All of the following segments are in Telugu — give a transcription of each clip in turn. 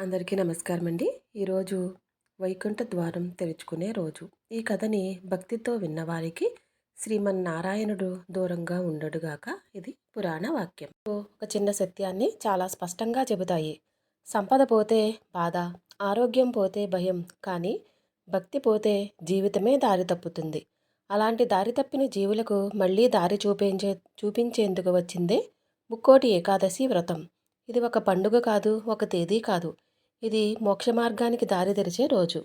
అందరికీ నమస్కారం అండి ఈరోజు వైకుంఠ ద్వారం తెరుచుకునే రోజు. ఈ కథని భక్తితో విన్నవారికి శ్రీమన్నారాయణుడు దూరంగా ఉండడుగాక ఇది పురాణ వాక్యం. ఒక చిన్న సత్యాన్ని చాలా స్పష్టంగా చెబుతాయి. సంపద పోతే బాధ ఆరోగ్యం పోతే భయం కానీ భక్తి పోతే జీవితమే దారి తప్పుతుంది. అలాంటి దారి తప్పిన జీవులకు మళ్ళీ దారి చూపించే చూపించేందుకు వచ్చిందే ముక్కోటి ఏకాదశి వ్రతం. ఇది ఒక పండుగ కాదు ఒక తేదీ కాదు. ఇది మోక్ష మార్గానికి దారి తెరిచే రోజు.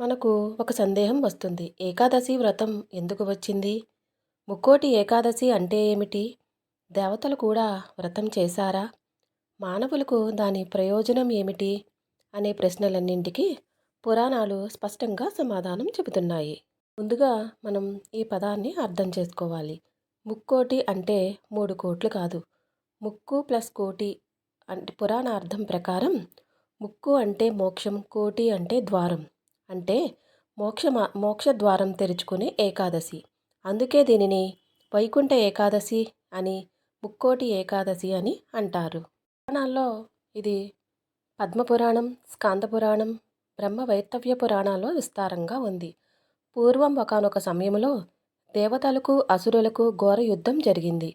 మనకు ఒక సందేహం వస్తుంది. ఏకాదశి వ్రతం ఎందుకు వచ్చింది? ముక్కోటి ఏకాదశి అంటే ఏమిటి? దేవతలు కూడా వ్రతం చేశారా? మానవులకు దాని ప్రయోజనం ఏమిటి? అనే ప్రశ్నలన్నింటికి పురాణాలు స్పష్టంగా సమాధానం చెబుతున్నాయి. ముందుగా మనం ఈ పదాన్ని అర్థం చేసుకోవాలి. ముక్కోటి అంటే మూడు కోట్లు కాదు. ముక్కు ప్లస్ కోటి అంటే పురాణ అర్థం ప్రకారం ముక్కు అంటే మోక్షం కోటి అంటే ద్వారం. అంటే మోక్ష మోక్ష ద్వారం తెరుచుకునే ఏకాదశి. అందుకే దీనిని వైకుంఠ ఏకాదశి అని ముక్కోటి ఏకాదశి అని అంటారు. పురాణాల్లో ఇది పద్మపురాణం స్కాందపురాణం బ్రహ్మ వైత్తవ్య పురాణాల్లో విస్తారంగా ఉంది. పూర్వం ఒకనొక సమయంలో దేవతలకు అసురులకు ఘోర యుద్ధం జరిగింది.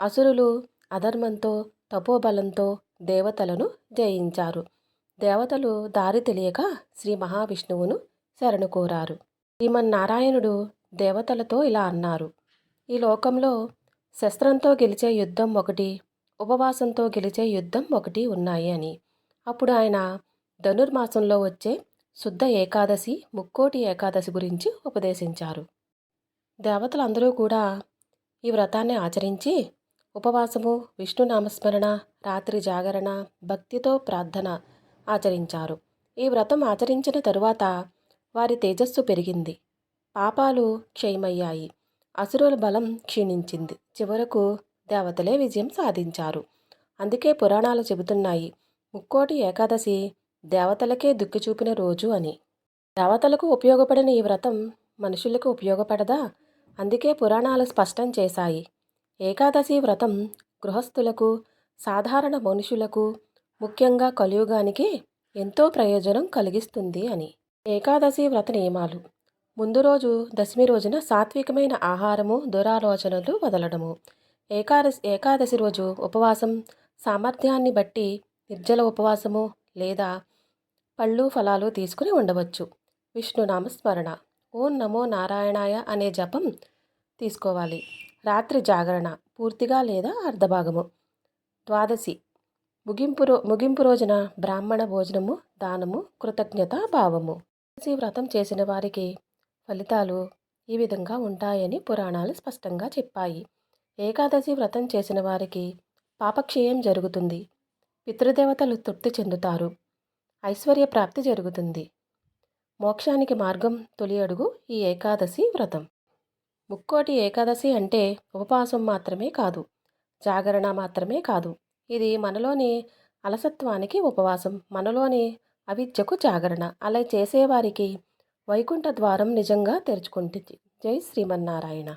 అసురులు అధర్మంతో తపోబలంతో దేవతలను జయించారు. దేవతలు దారి తెలియక శ్రీ మహావిష్ణువును శరణు కోరారు శ్రీమన్నారాయణుడు దేవతలతో ఇలా అన్నారు. ఈ లోకంలో శస్త్రంతో గెలిచే యుద్ధం ఒకటి ఉపవాసంతో గెలిచే యుద్ధం ఒకటి ఉన్నాయి అని. అప్పుడు ఆయన ధనుర్మాసంలో వచ్చే శుద్ధ ఏకాదశి ముక్కోటి ఏకాదశి గురించి ఉపదేశించారు. దేవతలందరూ కూడా ఈ వ్రతాన్ని ఆచరించి ఉపవాసము విష్ణు నామస్మరణ రాత్రి జాగరణ భక్తితో ప్రార్థన ఆచరించారు. ఈ వ్రతం ఆచరించిన తరువాత వారి తేజస్సు పెరిగింది. పాపాలు క్షయమయ్యాయి. అసురుల బలం క్షీణించింది. చివరకు దేవతలే విజయం సాధించారు. అందుకే పురాణాలు చెబుతున్నాయి ముక్కోటి ఏకాదశి దేవతలకే దుక్కి చూపిన రోజు అని. దేవతలకు ఉపయోగపడిన ఈ వ్రతం మనుషులకు ఉపయోగపడదా? అందుకే పురాణాలు స్పష్టం చేశాయి. ఏకాదశి వ్రతం గృహస్థులకు సాధారణ మనుషులకు ముఖ్యంగా కలియుగానికి ఎంతో ప్రయోజనం కలిగిస్తుంది అని. ఏకాదశి వ్రత నియమాలు. ముందు రోజు దశమి రోజున సాత్వికమైన ఆహారము దురాలోచనలు వదలడము. ఏకాదశి ఏకాదశి రోజు ఉపవాసం సామర్థ్యాన్ని బట్టి నిర్జల ఉపవాసము లేదా పళ్ళు ఫలాలు తీసుకుని ఉండవచ్చు. విష్ణునామ స్మరణ ఓం నమో నారాయణాయ అనే జపం తీసుకోవాలి. రాత్రి జాగరణ పూర్తిగా లేదా అర్ధభాగము. ద్వాదశి. ముగింపు రో ముగింపు రోజున బ్రాహ్మణ భోజనము దానము కృతజ్ఞత భావము. వ్రతం చేసిన వారికి ఫలితాలు ఈ విధంగా ఉంటాయని పురాణాలు స్పష్టంగా చెప్పాయి. ఏకాదశి వ్రతం చేసిన వారికి పాపక్షయం జరుగుతుంది. పితృదేవతలు తృప్తి చెందుతారు. ఐశ్వర్య ప్రాప్తి జరుగుతుంది. మోక్షానికి మార్గం తొలి అడుగు ఈ ఏకాదశి వ్రతం. ముక్కోటి ఏకాదశి అంటే ఉపవాసం మాత్రమే కాదు జాగరణ మాత్రమే కాదు. ఇది మనలోని అలసత్వానికి ఉపవాసం మనలోని అవిద్యకు జాగరణ. అలా చేసేవారికి వైకుంఠ ద్వారం నిజంగా తెరుచుకుంటుంది. జై శ్రీమన్నారాయణ.